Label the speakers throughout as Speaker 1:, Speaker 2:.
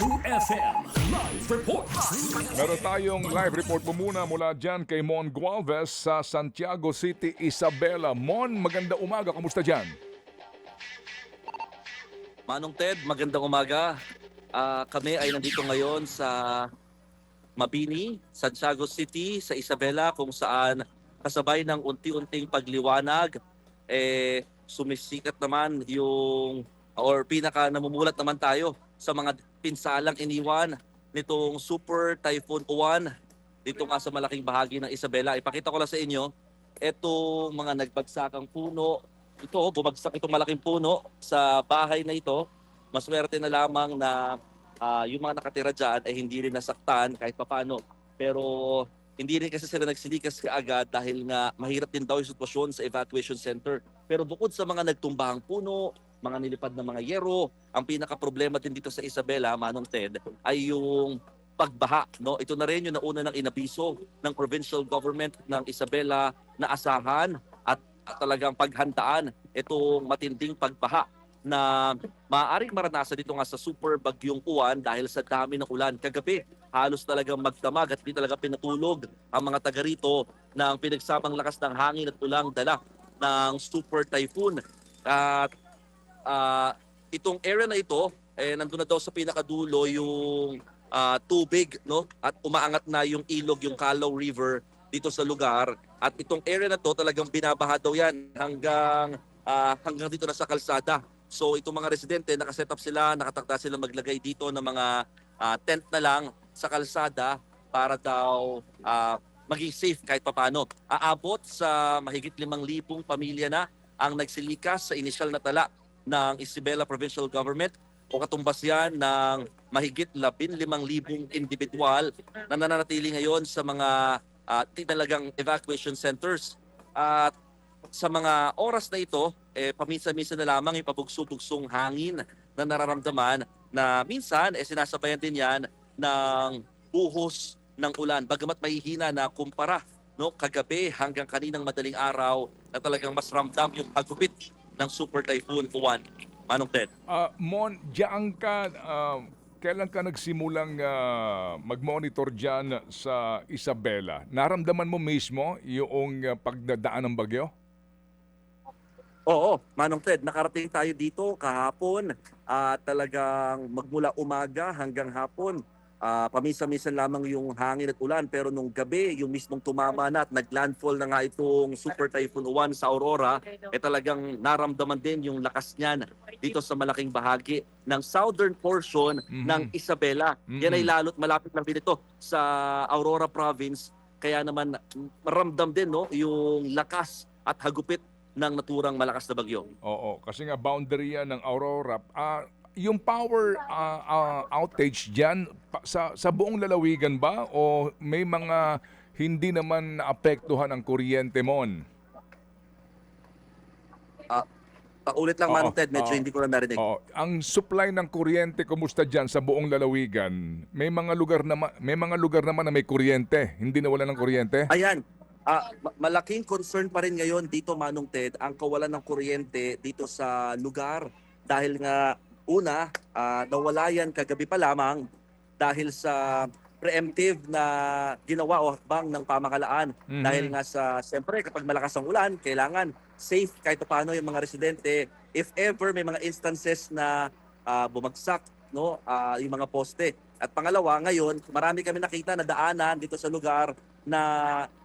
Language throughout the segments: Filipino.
Speaker 1: True FM Live Report.
Speaker 2: Meron tayong live report mo muna mula dyan kay Mon Gualvez sa Santiago City, Isabela. Mon, maganda umaga. Kamusta dyan?
Speaker 3: Manong Ted, magandang umaga. Ah, kami ay nandito ngayon sa Mabini, Santiago City, sa Isabela kung saan kasabay ng unti-unting pagliwanag eh sumisikat naman yung or pinaka namumulat naman tayo sa mga pinsalang iniwan nitong Super Typhoon Uwan dito nga sa malaking bahagi ng Isabela. Ipakita ko lang sa inyo etong mga nagbagsakang puno ito, bumagsak itong malaking puno sa bahay na ito. Maswerte na lamang na ah, yung mga nakatira dyan ay hindi rin nasaktan kahit papano. Pero hindi rin kasi sila nagsilikas kaagad dahil nga mahirap din daw yung sitwasyon sa evacuation center. Pero bukod sa mga nagtumbahang puno, mga nilipad na mga yero, ang pinaka-problema din dito sa Isabela, Manong Ted, ay yung pagbaha. No? Ito na rin yung nauna ng inabiso ng provincial government ng Isabela na asahan at talagang paghandaan itong matinding pagbaha na maaaring maranasan dito nga sa super bagyong uwan dahil sa dami ng ulan. Kagabi, halos talagang magdamag at hindi talaga pinatulog ang mga taga rito ng pinagsamang lakas ng hangin at ulang dala ng super typhoon. At ah, itong area na ito, eh, nandun na daw sa pinakadulo yung ah, tubig no at umaangat na yung ilog yung Calao River dito sa lugar at itong area na to talagang binabaha daw yan hanggang ah, hanggang dito na sa kalsada. So itong mga residente nakaset up sila, nakatakda sila maglagay dito ng mga ah, tent na lang sa kalsada para daw ah, maging safe kahit papano. Aabot sa mahigit 5,000 pamilya na ang nagsilikas sa inisyal na tala ng Isabela Provincial Government o katumbas yan ng mahigit 15,000 individual na nananatili ngayon sa mga uh, tinalagang evacuation centers. At sa mga oras na ito, eh, paminsan-minsan na lamang yung pabugso-bugsong hangin na nararamdaman na minsan eh, sinasabayan din yan ng buhos ng ulan. Bagamat mahihina na kumpara no, kagabi hanggang kaninang madaling araw na talagang mas ramdam yung pagupit ng Super Typhoon Uwan. Manong Ted.
Speaker 2: Ah, Mon, diyan ka, ah, kailan ka nagsimulang ah, mag-monitor dyan sa Isabela? Naramdaman mo mismo yung ah, pagdadaan ng bagyo?
Speaker 3: Oo, Manong Ted, nakarating tayo dito kahapon at talagang magmula umaga hanggang hapon. Ah, paminsan-minsan lamang yung hangin at ulan pero nung gabi yung mismong tumama na at naglandfall na nga itong Super Typhoon Uwan sa Aurora eh talagang naramdaman din yung lakas niyan dito sa malaking bahagi ng southern portion
Speaker 2: Mhm.
Speaker 3: ng Isabela. Yan ay
Speaker 2: Mhm.
Speaker 3: lalo't malapit lang din ito sa Aurora province kaya naman maramdam din no yung lakas at hagupit ng naturang malakas na bagyo.
Speaker 2: Oo, kasi nga boundary yan ng Aurora. Ah, yung power ah, ah, outage dyan, pa- sa, sa buong lalawigan ba? O may mga hindi naman naapektuhan ang kuryente mon?
Speaker 3: Paulit lang Manong Ted, medyo
Speaker 2: oo.
Speaker 3: hindi ko na narinig.
Speaker 2: Oo, ang supply ng kuryente kumusta dyan sa buong lalawigan? May mga lugar na may mga lugar naman na may kuryente, hindi nawala ng kuryente?
Speaker 3: Ayan, ah, ma- malaking concern pa rin ngayon dito Manong Ted ang kawalan ng kuryente dito sa lugar dahil nga una, ah, nawala yan kagabi pa lamang dahil sa preemptive na ginawa o hakbang ng pamahalaan
Speaker 2: Mhm.
Speaker 3: dahil nga sa siyempre kapag malakas ang ulan kailangan safe kahit paano yung mga residente if ever may mga instances na ah, bumagsak no ah, yung mga poste at pangalawa ngayon marami kami nakita na daanan dito sa lugar na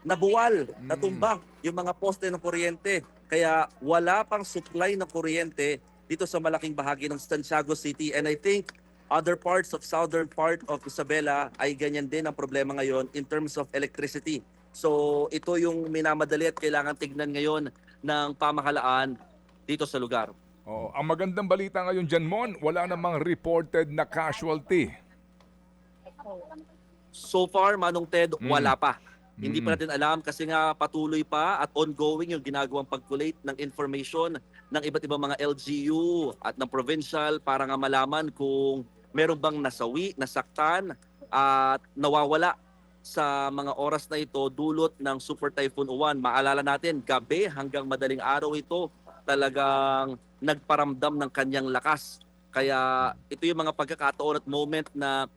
Speaker 3: nabuwal,
Speaker 2: Mm.
Speaker 3: natumba yung mga poste ng kuryente. Kaya wala pang supply ng kuryente dito sa malaking bahagi ng Santiago City. And I think other parts of southern part of Isabela ay ganyan din ang problema ngayon in terms of electricity. So ito yung minamadali at kailangan tignan ngayon ng pamahalaan dito sa lugar.
Speaker 2: Oo, ang magandang balita ngayon dyan mon, wala namang reported na casualty.
Speaker 3: So far, Manong Ted,
Speaker 2: Mm.
Speaker 3: wala pa. Hindi pa
Speaker 2: Mm.
Speaker 3: natin alam kasi nga patuloy pa at ongoing yung ginagawang pag-collate ng information ng iba't ibang mga LGU at ng provincial para nga malaman kung meron bang nasawi, nasaktan at nawawala sa mga oras na ito dulot ng Super Typhoon Uwan. Maalala natin, gabi hanggang madaling araw ito talagang nagparamdam ng kanyang lakas Kaya ito yung mga pagkakataon at moment na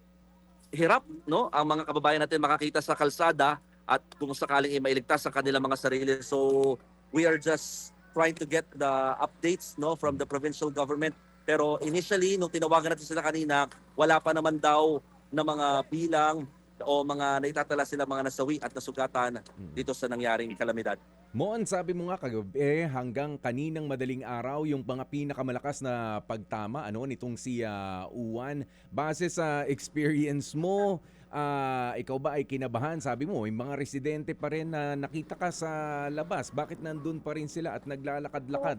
Speaker 3: hirap no ang mga kababayan natin makakita sa kalsada at kung sakaling ay mailigtas sa kanilang mga sarili. So we are just trying to get the updates no from the provincial government. Pero initially nung tinawagan natin sila kanina, wala pa naman daw na mga bilang o mga naitatala sila mga nasawi at nasugatan dito sa nangyaring kalamidad.
Speaker 4: Moon, sabi mo nga kagabi hanggang kaninang madaling araw yung mga pinakamalakas na pagtama ano nitong si ah, Uwan. Base sa experience mo, ah, ikaw ba ay kinabahan? Sabi mo, may mga residente pa rin na nakita ka sa labas. Bakit nandun pa rin sila at naglalakad-lakad?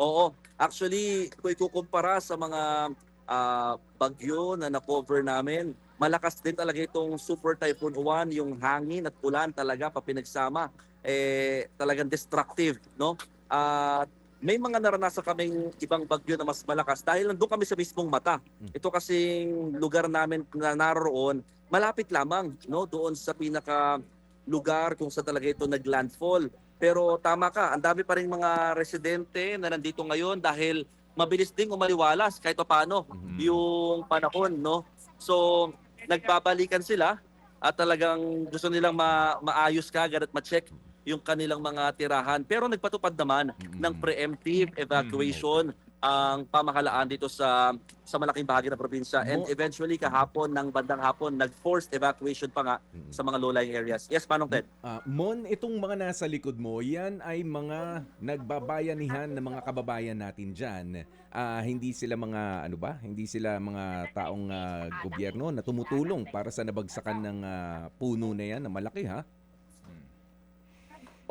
Speaker 3: Oo. Actually, kung ikukumpara sa mga ah, bagyo na na-cover namin, malakas din talaga itong Super Typhoon Uwan, yung hangin at ulan talaga pa pinagsama. Eh, talagang destructive, no? At may mga naranasan kaming ibang bagyo na mas malakas dahil nandun kami sa mismong mata. Ito kasing lugar namin na naroon, malapit lamang no doon sa pinaka lugar kung saan talaga ito naglandfall. Pero tama ka, ang dami pa rin mga residente na nandito ngayon dahil mabilis ding umaliwalas kahit pa paano
Speaker 4: Mhm.
Speaker 3: yung panahon, no? So, nagbabalikan sila at talagang gusto nilang ma- maayos kagad at ma-check yung kanilang mga tirahan. Pero nagpatupad naman ng preemptive evacuation ang pamahalaan dito sa sa malaking bahagi ng probinsya and eventually kahapon ng bandang hapon nag-forced evacuation pa nga sa mga low-lying areas. Yes, Manong Ted?
Speaker 4: Ah, Mon, itong mga nasa likod mo, yan ay mga nagbabayanihan ng mga kababayan natin dyan. Ah, hindi sila mga, ano ba, hindi sila mga taong ah, gobyerno na tumutulong para sa nabagsakan ng ah, puno na yan na malaki ha?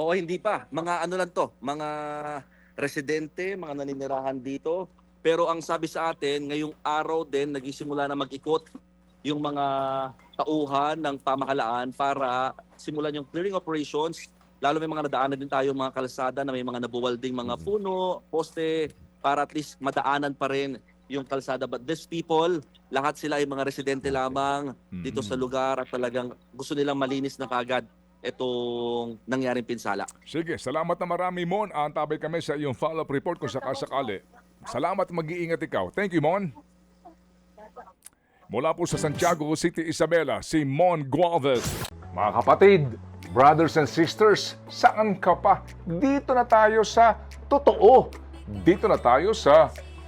Speaker 3: Oo, hindi pa. Mga ano lang to, mga residente, mga naninirahan dito. Pero ang sabi sa atin, ngayong araw din, nagisimula na mag-ikot yung mga tauhan ng pamahalaan para simulan yung clearing operations. Lalo may mga nadaanan din tayo mga kalsada na may mga nabuwalding mga puno, poste, para at least madaanan pa rin yung kalsada. But these people, lahat sila ay mga residente lamang dito sa lugar at talagang gusto nilang malinis na kagad itong nangyaring pinsala.
Speaker 2: Sige, salamat na marami, Mon. Antabay kami sa iyong follow-up report kung sakasakali. Salamat, mag-iingat ikaw. Thank you, Mon. Mula po sa Santiago City, Isabela, si Mon Gualvez. Mga kapatid, brothers and sisters, saan ka pa? Dito na tayo sa totoo. Dito na tayo sa